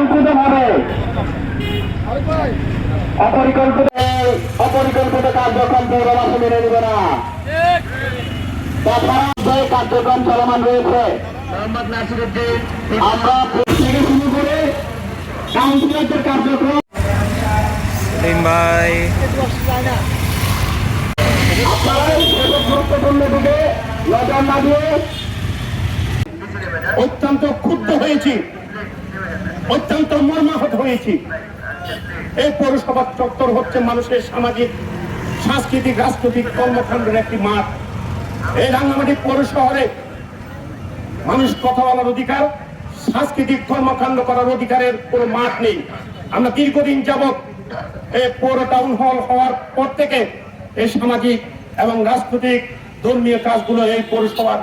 অপরিকল্পিত ভাবে অপরিকল্পিত অপরিকল্পিত কার্যক্রম পৌরবাসী মেনে নেবে না। তাছাড়া কার্যক্রম চলমান রয়েছে। আমরা থেকে শুরু করে কাউন্সিলরদের কার্যক্রম ভাই। আপনারা গুরুত্বপূর্ণ দিকে নজর না দিয়ে অত্যন্ত ক্ষুব্ধ হয়েছি। অত্যন্ত মর্মাহত হয়েছি। এই পৌরসভা চত্বর হচ্ছে মানুষের সামাজিক, সাংস্কৃতিক, রাজনৈতিক কর্মকাণ্ডের একটি মাঠ। এই রাঙ্গামাটি পৌর শহরে মানুষ কথা বলার অধিকার, সাংস্কৃতিক কর্মকাণ্ড করার অধিকারের কোনো মাঠ নেই। আমরা দীর্ঘদিন যাবৎ এই পৌর টাউন হল হওয়ার পর থেকে এই সামাজিক এবং রাজনৈতিক ধর্মীয় কাজগুলো এই পৌরসভার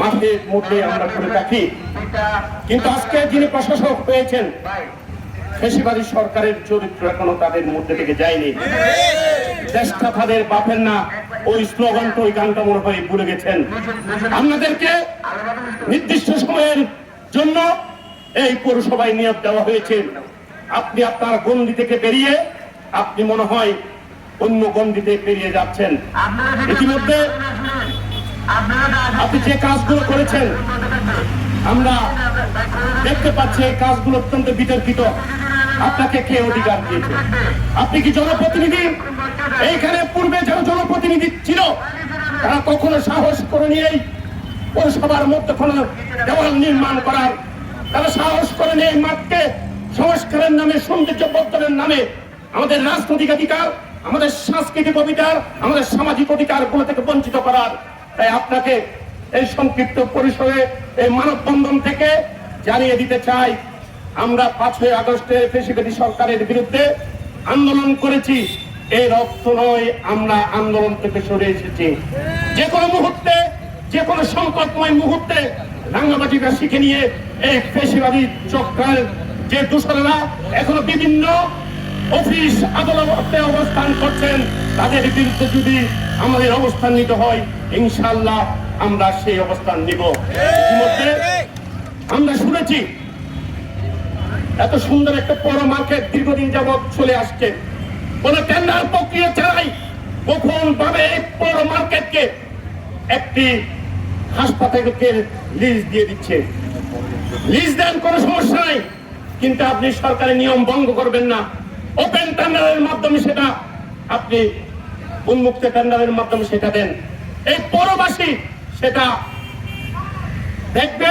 মাঠের মধ্যে আমরা করে থাকি। কিন্তু আজকে যিনি প্রশাসক হয়েছেন, ফেসিবাদী সরকারের চরিত্র এখনও তাদের মধ্যে থেকে যায়নি। চেষ্টা তাদের বাপের না, ওই স্লোগানটা ওই গানটা মনে হয় ভুলে গেছেন। আপনাদেরকে নির্দিষ্ট সময়ের জন্য এই পৌরসভায় নিয়োগ দেওয়া হয়েছে। আপনি আপনার গন্ডি থেকে বেরিয়ে, আপনি মনে হয় অন্য গন্ডিতে পেরিয়ে যাচ্ছেন। ইতিমধ্যে আপনি যে কাজগুলো করেছেন, আমরা দেখতে পাচ্ছি এই কাজগুলো অত্যন্ত বিতর্কিত। আপনাকে কে অধিকার দিয়েছে? আপনি কি জনপ্রতিনিধি? এইখানে পূর্বে যারা জনপ্রতিনিধি ছিল, তারা কখনো সাহস করে নিয়েই পৌরসভার মধ্যে কোনো দেওয়াল নির্মাণ করার। তারা সাহস করে নিয়ে মাঠকে সংস্কারের নামে সৌন্দর্য বর্ধনের নামে আমাদের রাজনৈতিক অধিকার, আমাদের সাংস্কৃতিক অধিকার, আমাদের সামাজিক অধিকারগুলো থেকে বঞ্চিত করার তাই আপনাকে এই সংক্ষিপ্ত পরিসরে এই মানববন্ধন থেকে জানিয়ে দিতে চাই, আমরা পাঁচই আগস্টে ফেসিবাদী সরকারের বিরুদ্ধে আন্দোলন করেছি। এই রক্ত নয়, আমরা আন্দোলন থেকে সরে এসেছি। যে কোনো মুহূর্তে, যে কোনো সংকটময় মুহূর্তে রাঙ্গামাটিকা শিখে নিয়ে এই ফেসিবাদী চক্রের যে দূষণরা এখনও বিভিন্ন অফিস আদালতে অবস্থান করছেন, তাদের বিরুদ্ধে যদি আমাদের অবস্থান নিতে হয় ইনশাল্লাহ আমরা সেই অবস্থান নিব। ইতিমধ্যে আমরা শুনেছি, এত সুন্দর একটা বড় মার্কেট দীর্ঘদিন যাবৎ চলে আসছে। কোন টেন্ডার প্রক্রিয়া ছাড়াই কখন ভাবে এই বড় মার্কেটকে একটি হাসপাতালকে লিজ দিয়ে দিচ্ছে। লিজ দেন কোনো সমস্যা নাই, কিন্তু আপনি সরকারের নিয়ম ভঙ্গ করবেন না। ওপেন টেন্ডারের মাধ্যমে সেটা আপনি উন্মুক্ত টেন্ডারের মাধ্যমে সেটা দেন। এই পৌরবাসী সেটা দেখবে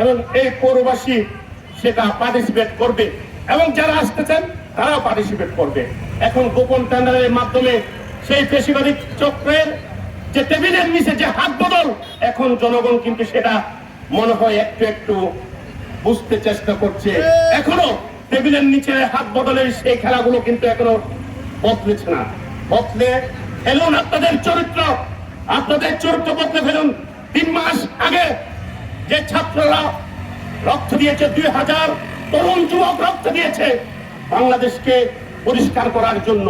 এবং এই পৌরবাসী সেটা পার্টিসিপেট করবে। এবং যারা আসতেছেন তারাও পার্টিসিপেট করবে। এখন গোপন টেন্ডারের মাধ্যমে সেই পেশিবাদী চক্রের যে টেবিলের নিচে যে হাত বদল এখন জনগণ কিন্তু সেটা মনে হয় একটু একটু বুঝতে চেষ্টা করছে। এখনও টেবিলের নিচে হাত বদলের সেই খেলাগুলো কিন্তু এখনও বদলেছে না। বদলে ফেলুন আপনাদের চরিত্র। আপনাদের চরিত্র বদলে ফেলুন। তিন মাস আগে যে ছাত্ররা রক্ত দিয়েছে, দুই হাজার তরুণ যুবক রক্ত দিয়েছে, বাংলাদেশকে পরিষ্কার করার জন্য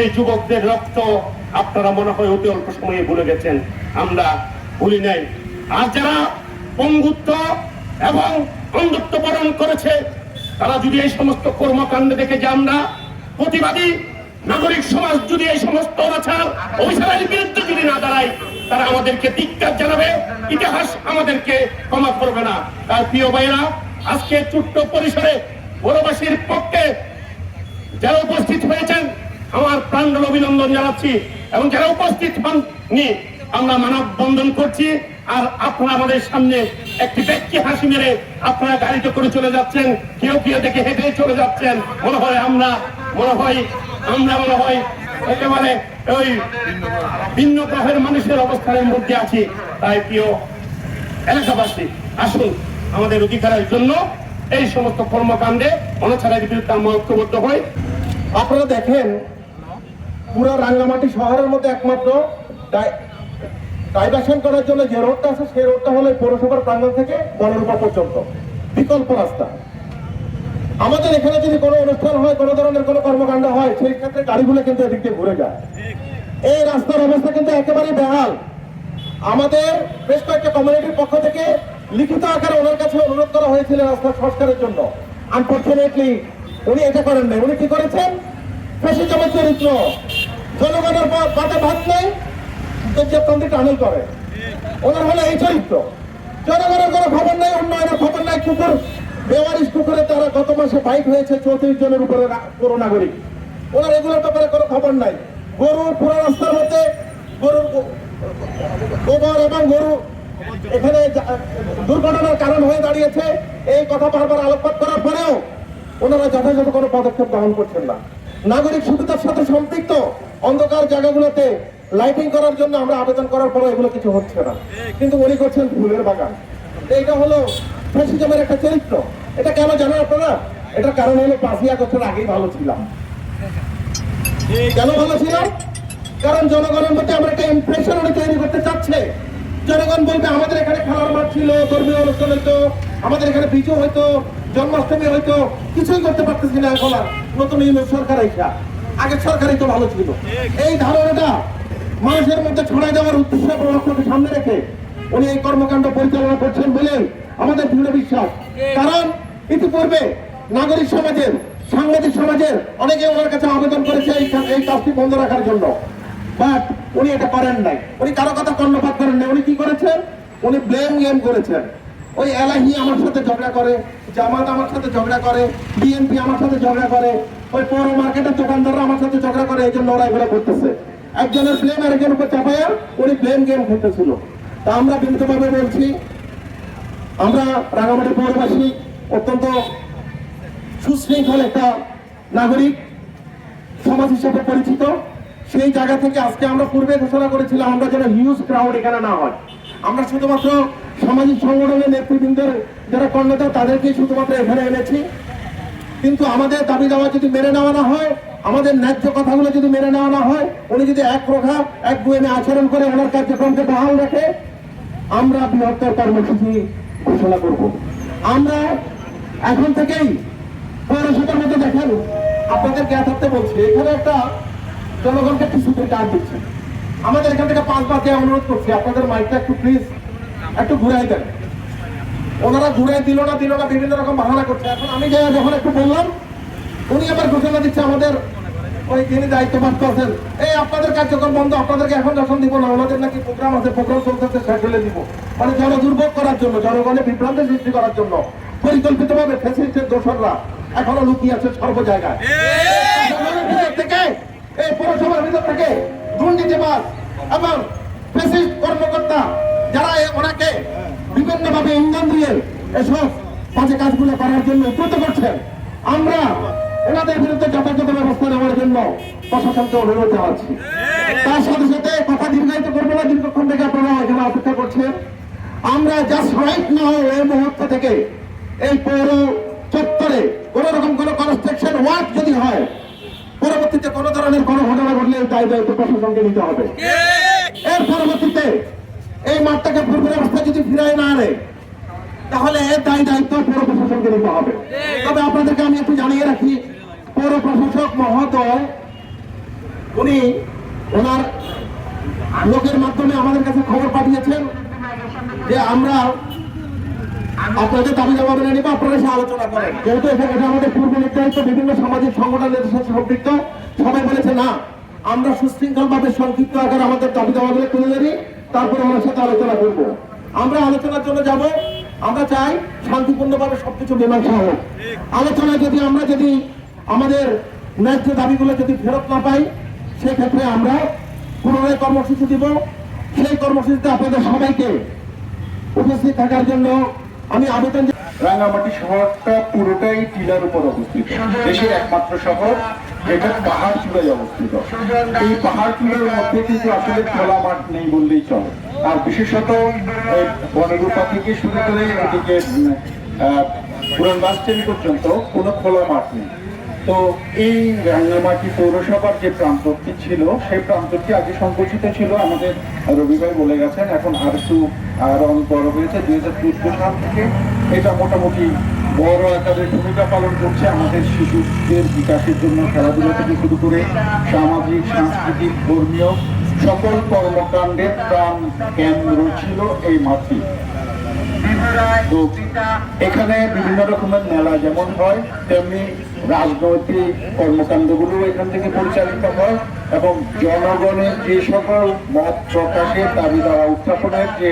এই যুবকদের রক্ত আপনারা মনে হয় অতি অল্প সময়ে ভুলে গেছেন। আমরা ভুলি নাই। আর যারা পঙ্গুত্ব এবং অন্ধত্ব বরণ করেছে তারা যদি এই সমস্ত কর্মকাণ্ড দেখে যে আমরা প্রতিবাদী নাগরিক সমাজ যদি এই সমস্ত অনাচার অভিযানের বিরুদ্ধে যদি না দাঁড়ায়, তারা আমাদেরকে ধিক্কার জানাবে, ইতিহাস আমাদেরকে ক্ষমা করবে না। তার প্রিয় ভাইরা আজকে ছোট্ট পরিসরে বড়বাসীর পক্ষে যারা উপস্থিত হয়েছেন, আমার প্রাণ অভিনন্দন জানাচ্ছি এবং যারা উপস্থিত হননি, আমরা মানব বন্ধন করছি আর আপনারা আমাদের সামনে একটি ব্যক্তি হাসি মেরে আপনারা গাড়িতে করে চলে যাচ্ছেন, কেউ কেউ দেখে হেঁটে চলে যাচ্ছেন। মনে হয় আমরা, মনে হয় আমরা, মনে হয় একেবারে ওই ভিন্ন গ্রহের মানুষের অবস্থানের মধ্যে আছি। তাই প্রিয় এলাকাবাসী, আসুন আমাদের অধিকারের জন্য এই সমস্ত কর্মকাণ্ডে অনাচারের বিরুদ্ধে আমরা ঐক্যবদ্ধ হই। আপনারা দেখেন, পুরো রাঙ্গামাটি শহরের মধ্যে একমাত্র ডাইভার্সন করার জন্য যে রোডটা আছে, সেই রোডটা হলো পৌরসভার প্রাঙ্গণ থেকে বনরূপা পর্যন্ত। বিকল্প রাস্তা। আমাদের এখানে যদি কোনো অনুষ্ঠান হয়, কোনো ধরনের কোনো কর্মকাণ্ড হয়, সেই ক্ষেত্রে গাড়িগুলো কিন্তু এদিক দিয়ে ঘুরে যায়। এই রাস্তার অবস্থা কিন্তু একেবারেই বেহাল। আমাদের বেশ কয়েকটা কমিউনিটির পক্ষ থেকে লিখিত আকারে ওনার কাছে অনুরোধ করা হয়েছিল রাস্তা সংস্কারের জন্য। আনফর্চুনেটলি উনি এটা করেন নাই উনি কি করেছেন? ফ্যাসিজমের চরিত্র জনগণের ভাত নেই। দেবতন্ত্রী টানেল করে। ওনার হলো এই চরিত্র। জনগণের কোনো খবর নাই, উন্নয়নের খবর নাই, কুকুর, বেওয়ারিশ কুকুরে তারা গত মাসে বাইক হয়েছে চৌত্রিশ জনের উপরে পুরো নাগরিক। ওনার এগুলোর ব্যাপারে কোনো খবর নাই। গরু পুরো রাস্তার মধ্যে গরুর গোবর এবং গরু এখানে দুর্ঘটনার কারণ হয়ে দাঁড়িয়েছে। এই কথা বারবার আলোকপাত করার পরেও ওনারা যথাযথ কোনো পদক্ষেপ গ্রহণ করছেন না। নাগরিক সুবিধার সাথে সম্পৃক্ত। অন্ধকার জায়গাগুলোতে লাইটিং করার জন্য আমরা আবেদন করার পরে এগুলো কিছু হচ্ছে না। কিন্তু উনি করছেন ফুলের বাগান। এইটা হলো ফ্যাসিজমের একটা চরিত্র। এটা কেন জানেন আপনারা? এটার কারণ হলো পাঁচই আগস্টের আগেই ভালো ছিলাম। কেন ভালো ছিল কারণ জনগণের মধ্যে আমরা একটা ইমপ্রেশন উনি তৈরি করতে চাচ্ছে। জনগণ বলবে, আমাদের এখানে খেলার মাঠ ছিল, ধর্মীয় অনুষ্ঠান হইতো, আমাদের এখানে বিজু হইতো, জন্মাষ্টমী হইতো, কিছুই করতে পারতেছি না এখন নতুন এই সরকার আইসা। আগের সরকারই তো ভালো ছিল। এই ধারণাটা মানুষের মধ্যে ছড়াই দেওয়ার উদ্দেশ্য এবং লক্ষ্যকে সামনে রেখে উনি এই কর্মকাণ্ড পরিচালনা করছেন বলে আমাদের দৃঢ় বিশ্বাস। কারণ ইতিপূর্বে নাগরিক সমাজের সাংবাদিক সমাজের অনেকে ওনার কাছে আবেদন করেছে এই এই কাজটি বন্ধ রাখার জন্য। বাট উনি এটা করেন নাই। উনি কারও কথা কর্ণপাত করেন নাই। উনি কি করেছেন? উনি ব্লেম গেম করেছেন। ওই এলাহি আমার সাথে ঝগড়া করে জামাত আমার সাথে ঝগড়া করে বিএনপি আমার সাথে ঝগড়া করে ওই পৌর মার্কেটের দোকানদাররা আমার সাথে ঝগড়া করে এই জন্য ওরা এগুলো করতেছে। একজনের ব্লেম আরেকজনের উপর চাপায়া উনি ব্লেম গেম খেলতেছিল তা আমরা বিনীতভাবে বলছি, আমরা রাঙামাটি পৌরবাসী অত্যন্ত সুশৃঙ্খল একটা নাগরিক, সমাজ হিসেবে পরিচিত। সেই জায়গা থেকে আজকে আমরা পূর্বে ঘোষণা করেছিলাম, আমরা যেন হিউজ ক্রাউড এখানে না হয়। আমরা শুধুমাত্র সামাজিক সংগঠনের নেতৃবৃন্দের যারা কর্ণধার তাদেরকে শুধুমাত্র এখানে এনেছি। কিন্তু আমাদের দাবি দাওয়া যদি মেনে নেওয়া না হয় আমাদের ন্যায্য কথাগুলো যদি মেনে নেওয়া না হয়, উনি যদি এক রোখা এক গুয়েমে আচরণ করে ওনার কার্যক্রমকে বহাল রাখে, আমরা বৃহত্তর কর্মসূচি ঘোষণা করব। আমরা এখন থেকেই পৌরসভার মধ্যে দেখেন আপনাদের জ্ঞাত থাকতে বলছি, এখানে একটা জনগণকে একটু সুযোগ কাজ দিচ্ছে। আমাদের এখান থেকে পাঁচবার দেওয়া অনুরোধ করছি, আপনাদের মাইকটা একটু প্লিজ একটু ঘুরাই দেন। ওনারা ঘুরে দিল না দিল না, বিভিন্ন রকম বাহানা করছে। এখন আমি যখন একটু বললাম উনি আবার ঘোষণা দিচ্ছে আমাদের ওই যিনি দায়িত্বপ্রাপ্ত আছেন এই আপনাদের কার্যক্রম বন্ধ আপনাদেরকে এখন যখন দিব না ওনাদের নাকি প্রোগ্রাম আছে প্রোগ্রাম চলতেছে শেডুলে দিব। মানে জন দুর্ভোগ করার জন্য জনগণের বিভ্রান্তি সৃষ্টি করার জন্য পরিকল্পিতভাবে ফ্যাসিলিটির দোসররা এখনও লুকিয়ে আছে সর্ব জায়গায়। থেকে এই পৌরসভার ভিতর থেকে দুর্নীতিবাদ এবং ফ্যাসিস্ট কর্মকর্তা যারা ওনাকে বিভিন্নভাবে ইন্ধন দিয়ে এসব বাজে কাজগুলো করার জন্য উদ্যত করছেন আমরা এনাদের বিরুদ্ধে যথাযথ ব্যবস্থা নেওয়ার জন্য প্রশাসনকে অনুরোধ জানাচ্ছি। তার সাথে সাথে কথা দীর্ঘায়িত করব না, দীর্ঘক্ষণ থেকে আপনারা এখানে অপেক্ষা করছেন। আমরা জাস্ট রাইট নাও এই মুহূর্ত থেকে এই পৌর চত্বরে কোন রকম কোন কনস্ট্রাকশন ওয়ার্ক যদি হয়, পরবর্তীতে কোন ধরনের কোন ঘটনা ঘটলে দায় দায়িত্ব প্রশাসনকে নিতে হবে। এর পরবর্তীতে এই মাঠটাকে পূর্বের অবস্থা যদি ফিরায় না আনে, তাহলে এর দায় দায়িত্ব পৌর প্রশাসনকে নিতে হবে। তবে আপনাদেরকে আমি একটু জানিয়ে রাখি পৌর প্রশাসক মহোদয়, উনি ওনার লোকের মাধ্যমে আমাদের কাছে খবর পাঠিয়েছেন যে আমরা আপনাদের দাবি দাবা মেনে নিব, আপনারা সে আলোচনা করেন। যেহেতু এটা আমাদের পূর্ব নির্ধারিত বিভিন্ন সামাজিক সংগঠনের সাথে সম্পৃক্ত, সবাই বলেছে, না, আমরা সুশৃঙ্খল ভাবে সংক্ষিপ্ত আকারে আমাদের দাবি দাবাগুলো তুলে ধরি, তারপরে ওনার সাথে আলোচনা করব। আমরা আলোচনার জন্য যাব, আমরা চাই শান্তিপূর্ণভাবে সবকিছু মীমাংসা হোক। আলোচনায় যদি আমরা যদি আমাদের ন্যায্য দাবিগুলো যদি ফেরত না পাই, সেক্ষেত্রে আমরা পুনরায় কর্মসূচি দিব। সেই কর্মসূচিতে আপনাদের সবাইকে উপস্থিত থাকার জন্য আমি আবেদন। রাঙামাটি শহরটা পুরোটাই টিলার উপর অবস্থিত। দেশের একমাত্র শহর যেটা পাহাড় চূড়ায় অবস্থিত। এই পাহাড় চূড়ার মধ্যে কিন্তু আসলে খোলা মাঠ নেই বললেই চলে। আর বিশেষত বনরূপা থেকে শুরু করে এদিকে পুরান বাস পর্যন্ত কোনো খোলা মাঠ নেই। তো এই রাঙ্গামাটি পৌরসভার যে প্রান্তটি ছিল, সেই প্রান্তটি আগে সংকুচিত ছিল, আমাদের রবি ভাই বলে গেছেন। এখন আর একটু অনেক বড় হয়েছে। দুই হাজার চোদ্দ সাল থেকে এটা মোটামুটি বড় আকারের ভূমিকা পালন করছে আমাদের শিশুদের বিকাশের জন্য খেলাধুলা থেকে শুরু করে সামাজিক, সাংস্কৃতিক, ধর্মীয় সকল কর্মকাণ্ডের প্রাণ কেন্দ্র ছিল এই মাঠটি। এখানে বিভিন্ন রকমের মেলা যেমন হয়, তেমনি রাজনৈতিক কর্মকাণ্ডগুলো এখান থেকে পরিচালিত হয় এবং জনগণের যে সকল মত প্রকাশের দাবি দ্বারা উত্থাপনের যে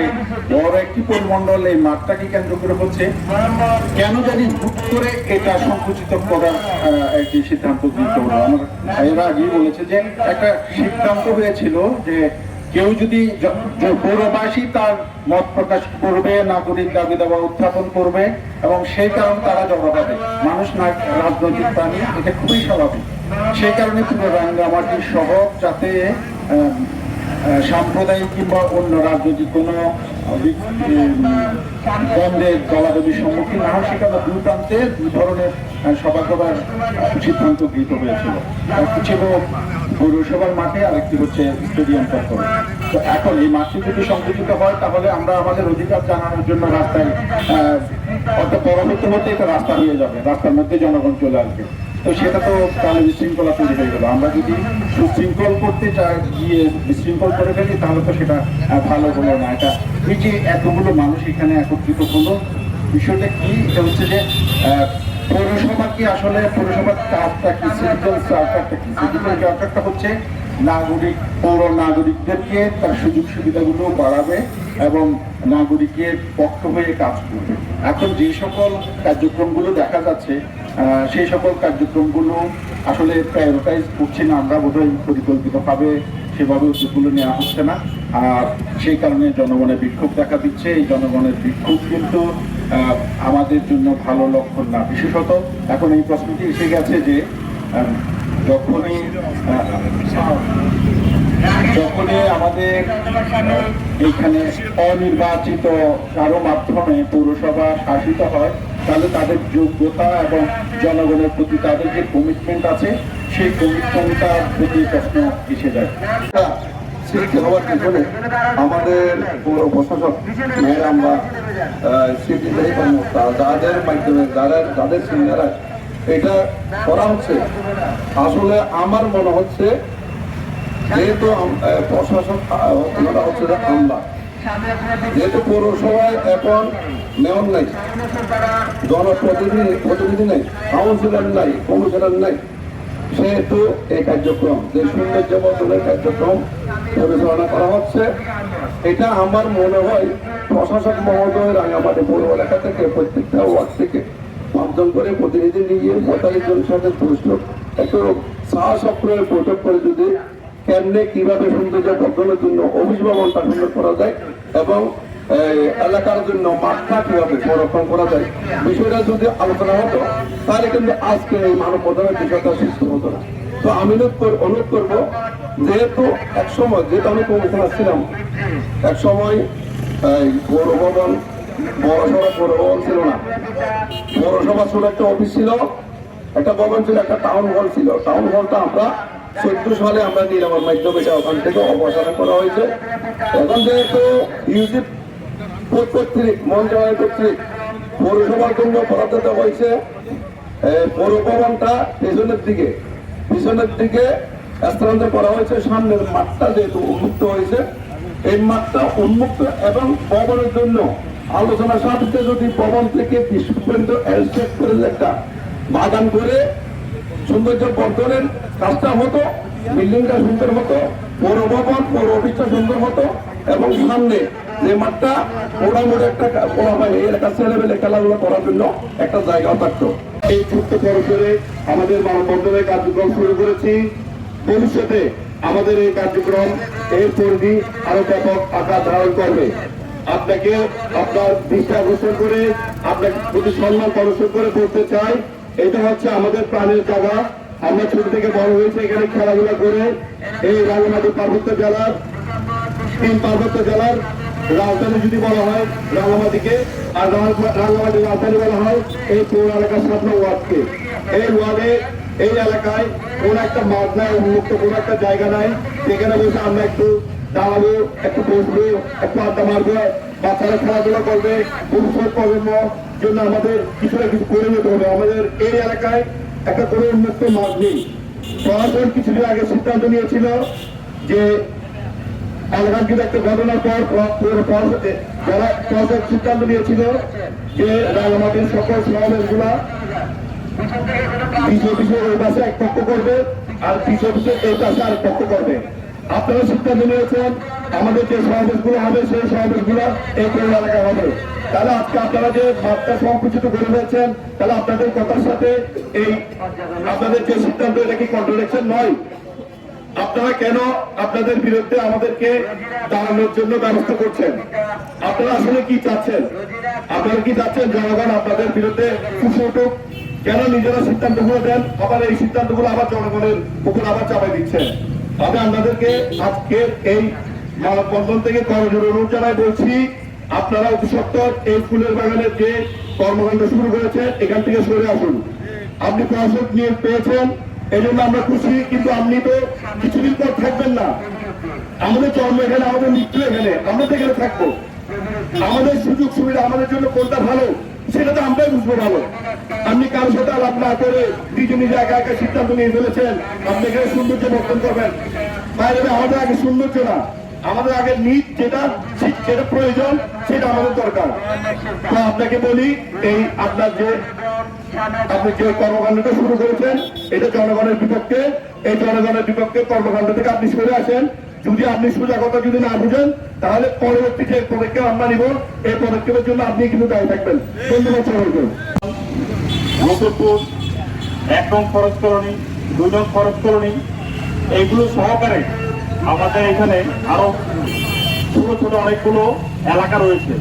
বড় একটি পরিমণ্ডল এই মাঠটাকে কেন্দ্র করে হচ্ছে, কেন জানি হুট করে এটা সংকুচিত করার একটি সিদ্ধান্ত নিতে হলো। আমার ভাইয়েরা আগেই বলেছে যে একটা সিদ্ধান্ত হয়েছিল যে কেউ যদি পৌরবাসী তার মত প্রকাশ করবে, নাগরিক দাবি দাবা উত্থাপন করবে এবং সেই কারণে তারা জবাব মানুষ না, রাজনৈতিক প্রাণী, এটা খুবই স্বাভাবিক। সেই কারণে পুরো রাঙ্গামাটি শহর যাতে সাম্প্রদায়িক কিংবা অন্য রাজনৈতিক কোনো দ্বন্দ্বের দলাদলির সম্মুখীন না হয় সেখানে দুই প্রান্তে দুই ধরনের সভা আহ, সিদ্ধান্ত গৃহীত হয়েছিল। একটি ছিল পৌরসভার মাঠে আরেকটি হচ্ছে স্টেডিয়াম চত্বরে তো এখন এই মাঠটি যদি সংকুচিত হয় তাহলে আমরা আমাদের অধিকার জানানোর জন্য রাস্তায় অত পরবর্তী হতে এটা রাস্তা হয়ে যাবে। রাস্তার মধ্যে জনগণ চলে আসবে। তো সেটা তো তাহলে বিশৃঙ্খলা তৈরি হয়ে গেল। আমরা যদি সুশৃঙ্খল করতে চাই, গিয়ে বিশৃঙ্খল করে ফেলি, তাহলে তো সেটা ভালো হলো না। এটা এই যে এতগুলো মানুষ এখানে একত্রিত হলো, বিষয়টা কি? এটা হচ্ছে যে পৌরসভা কি আসলে, পৌরসভার কাজটা কি সিটিজেন চার্টারটা কি? সিটিজেন চার্টারটা হচ্ছে নাগরিক, পৌর নাগরিকদেরকে তার সুযোগ সুবিধাগুলো বাড়াবে এবং নাগরিকের পক্ষ হয়ে কাজ করবে। এখন যে সকল কার্যক্রমগুলো দেখা যাচ্ছে সেই সকল কার্যক্রমগুলো আসলে প্রায়োরিটাইজ করছি না, আমরা বোধহয় পরিকল্পিতভাবে সেভাবে উদ্যোগগুলো নেওয়া হচ্ছে না। আর সেই কারণে জনগণের বিক্ষোভ দেখা দিচ্ছে। এই জনগণের বিক্ষোভ কিন্তু আমাদের জন্য ভালো লক্ষণ না। বিশেষত এখন এই প্রশ্নটি এসে গেছে যে যখনই যখনই আমাদের এইখানে অনির্বাচিত কারও মাধ্যমে পৌরসভা শাসিত হয়, তাহলে তাদের যোগ্যতা এবং জনগণের প্রতি তাদের যে কমিটমেন্ট আছে, সেই কমিটমেন্টটার প্রতি প্রশ্ন এসে যায়। আমাদের পৌর প্রশাসক ম্যাডামরা সিটি যাদের মাধ্যমে, যারা, যাদের সিনিয়ররা এটা করা হচ্ছে। আসলে আমার মনে হচ্ছে যেহেতু আহ, ওনারা হচ্ছে যে আমলা। যেহেতু পৌরসভায় এখন মেয়র নাই জনপ্রতিনিধি প্রতিনিধি নেই কাউন্সিলর নাই কমিশনার নাই সেহেতু এই কার্যক্রম যে সৌন্দর্য বর্ধনের কার্যক্রম পরিচালনা করা হচ্ছে এটা আমার মনে হয় প্রশাসক মহোদয় রাঙামাটি পৌর এলাকা থেকে প্রত্যেকটা ওয়ার্ড থেকে পাঁচজন করে প্রতিনিধি নিয়ে পঁয়তাল্লিশ জনের সাথে বসল একটু সাহসক্রের বৈঠক করে যদি কেমনে, কীভাবে সৌন্দর্য বর্ধনের জন্য, অফিস ভবনটা সুন্দর করা যায় এবং এলাকার জন্য মাঠটা কীভাবে সংরক্ষণ করা যায়, বিষয়টা যদি আলোচনা হতো, তাহলে কিন্তু আজকে এই মানব প্রধানের বিষয়টা সৃষ্টি হতো না। তো আমি অনুরোধ কর- অনুরোধ করব, যেহেতু এক সময় যেহেতু আমি কমিশনার ছিলাম এক সময় এই পৌর ভবন পৌরসভা পৌর ভবন ছিল না। পৌরসভা ছোট একটা অফিস ছিল, একটা ভবন ছিল, একটা টাউন হল ছিল। টাউন হলটা আমরা চোদ্দ সালে আমরা নিলামের মাধ্যমে ওখান থেকে অপসারণ করা হয়েছে। এখন যেহেতু ইউজিপ কর্তৃক, মন্ত্রণালয় কর্তৃক পৌরসভার জন্য বরাদ্দ হয়েছে পৌর ভবনটা পেছনের দিকে, পিছনের দিকে স্থানান্তর করা হয়েছে। সামনের মাঠটা যেহেতু উন্মুক্ত হয়েছে, এই মাঠটা উন্মুক্ত এবং ভবনের জন্য আলোচনা সাপেক্ষে যদি ভবন থেকে বিশ পর্যন্ত করে একটা বাগান করে সৌন্দর্য বর্ধনের কাজটা হতো, বিল্ডিংটা সুন্দর হতো পৌর ভবন পৌর অফিসটা সুন্দর হতো, এবং সামনে যে মাঠটা একটা পড়া হয়, এই এলাকার ছেলেবেলে খেলাধুলা করার জন্য একটা জায়গা থাকতো। এই ছোট্ট পরিসরে আমাদের মানববন্ধনের কার্যক্রম শুরু করেছি। ভবিষ্যতে আমাদের এই কার্যক্রম এর পরিধি আরও ব্যাপক আকার ধারণ করবে। আপনাকে আপনার দৃষ্টি আকর্ষণ করে, আপনাকে প্রতি সম্মান প্রদর্শন করে বলতে চাই। এটা হচ্ছে আমাদের প্রাণের জায়গা। আমরা ছোট থেকে বড় হয়েছে, এখানে খেলাধুলা করে এই রাঙ্গামাটি পার্বত্য জেলার, তিন পার্বত্য জেলার রাজধানী যদি বলা হয় রাঙ্গামাটিকে, আর রাঙ্গামাটির রাজধানী বলা হয় এই পৌর এলাকার সাত ওয়ার্ডকে। এই ওয়ার্ডে, এই এলাকায় কোন একটা মাঠ নাই উন্মুক্ত কোন একটা জায়গা নাই। সেখানে বসে আমরা একটু দাঁড়াবো, একটু বসবো, একটু আড্ডা মারবো, বাচ্চারা খেলাধুলা করবে, ভবিষ্যৎ প্রজন্ম জন্য আমাদের কিছু না কিছু করে নিতে হবে। আমাদের এই এলাকায় একটা কোনো উন্মুক্ত মাঠ নেই। প্রশাসন কিছুদিন আগে সিদ্ধান্ত নিয়েছিল যে কিন্তু একটা ঘটনার পর সিদ্ধান্ত নিয়েছিল যে রাঙামাটির সকল সমাবেশগুলা পাশে এক পক্ষ করবে আর পিছিয়ে এই পাশে আরেক পক্ষ করবে। আপনারা সিদ্ধান্ত নিয়েছেন আমাদের যে সমাবেশগুলো হবে, সেই সমাবেশগুলো এই কোন এলাকায় হবে। তাহলে আজকে আপনারা যে মাত্রা সংকুচিত করে ফেলছেন তাহলে আপনাদের কথার সাথে এই আপনাদের যে সিদ্ধান্ত, এটা কি কন্ট্রাডিকশন নয়? আপনারা কেন আপনাদের বিরুদ্ধে আমাদেরকে দাঁড়ানোর জন্য ব্যবস্থা করছেন? আপনারা আসলে কি চাচ্ছেন? আপনারা কি চাচ্ছেন জনগণ আপনাদের বিরুদ্ধে উঠুক কেন নিজেরা সিদ্ধান্তগুলো দেন? আবার এই সিদ্ধান্তগুলো আবার জনগণের উপর আবার চাপাই দিচ্ছেন? আমি আপনাদেরকে আজকে এই মানববন্ধন থেকে করজোর অনুরোধ জানাই বলছি, আপনারা অতি সত্তর এই ফুলের বাগানের যে কর্মকাণ্ড শুরু করেছেন এখান থেকে সরে আসুন। আপনি প্রশাসক নিয়োগ পেয়েছেন এই জন্য আমরা খুশি, কিন্তু আপনি তো কিছুদিন পর থাকবেন না। আমাদের জন্ম এখানে, আমাদের মৃত্যু এখানে, আমরা তো এখানে থাকব। আমাদের সুযোগ সুবিধা আমাদের জন্য কোনটা ভালো? সেটা তো আমরাই বুঝব ভালো আপনি কারোর সাথে আলাপ না করে নিজে নিজে একা একা সিদ্ধান্ত নিয়ে ফেলেছেন, আপনি এখানে সৌন্দর্য বর্তন করবেন। বাইরে আমাদের আগে সৌন্দর্য না, আমাদের আগে নিট যেটা যেটা প্রয়োজন, সেটা আমাদের দরকার। তো আপনাকে বলি, এই আপনার যে, আপনি যে কর্মকাণ্ডটা শুরু করেছেন, এটা জনগণের বিপক্ষে, এই জনগণের বিপক্ষে কর্মকাণ্ড থেকে আপনি সরে আসেন। যদি আপনি সোজা কথা যদি না বুঝেন, তাহলে পরবর্তী যে পদক্ষেপ আমরা নিব, এই পদক্ষেপের জন্য আপনি কিন্তু দায়ী থাকবেন। ধন্যবাদ এক নং খরচ কলোনি, দুই নং খরচ কলোনি, এইগুলো সহকারে আমাদের এখানে আরও ছোট ছোট অনেকগুলো এলাকা রয়েছে।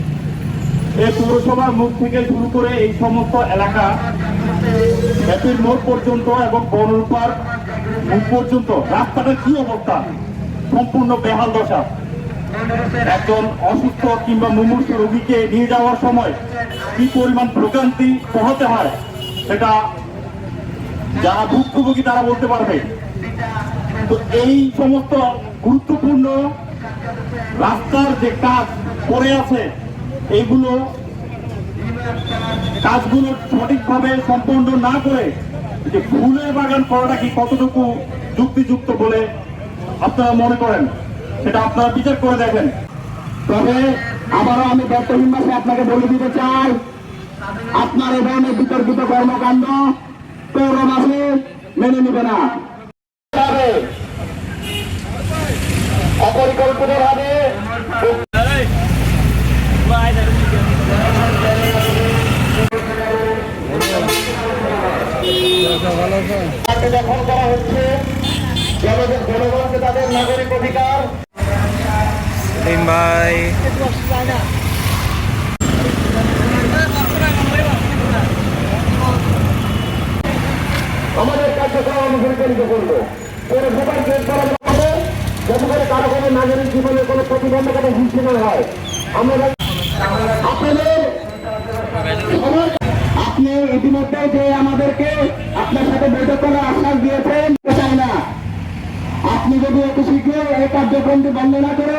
এই পৌরসভার মুখ থেকে শুরু করে এই সমস্ত এলাকা হ্যাপির মোড় পর্যন্ত এবং বনরূপার মুখ পর্যন্ত রাস্তাটা কি অবস্থা? সম্পূর্ণ বেহাল দশা। একজন অসুস্থ কিংবা মুমূর্ষ রোগীকে নিয়ে যাওয়ার সময় কি পরিমাণ ভোগান্তি পোহাতে হয়, সেটা যারা ভুক্তভোগী তারা বলতে পারবে। তো এই সমস্ত গুরুত্বপূর্ণ রাস্তার যে কাজ পড়ে আছে, এইগুলো কাজগুলো সঠিকভাবে সম্পন্ন না করে যে ফুলের বাগান করাটা কি কতটুকু যুক্তিযুক্ত বলে আপনারা মনে করেন, সেটা আপনারা বিচার করে দেখেন। তবে আবারও আমি বর্তমান মাসে আপনাকে বলে দিতে চাই, আপনার এ ধরনের বিতর্কিত কর্মকাণ্ড মাসে মেনে নিবে না অপরিকল্পিত ভাবে দখল করা হচ্ছে জনগণ- জনগণকে তাদের নাগরিক অধিকার আমরা আপনাদের আপনি ইতিমধ্যে যে আমাদেরকে আপনার সাথে বৈঠক করার আশ্বাস দিয়েছেন চাই না। আপনি যদি অতি শীঘ্র এই কার্যক্রমটি বন্ধ না করে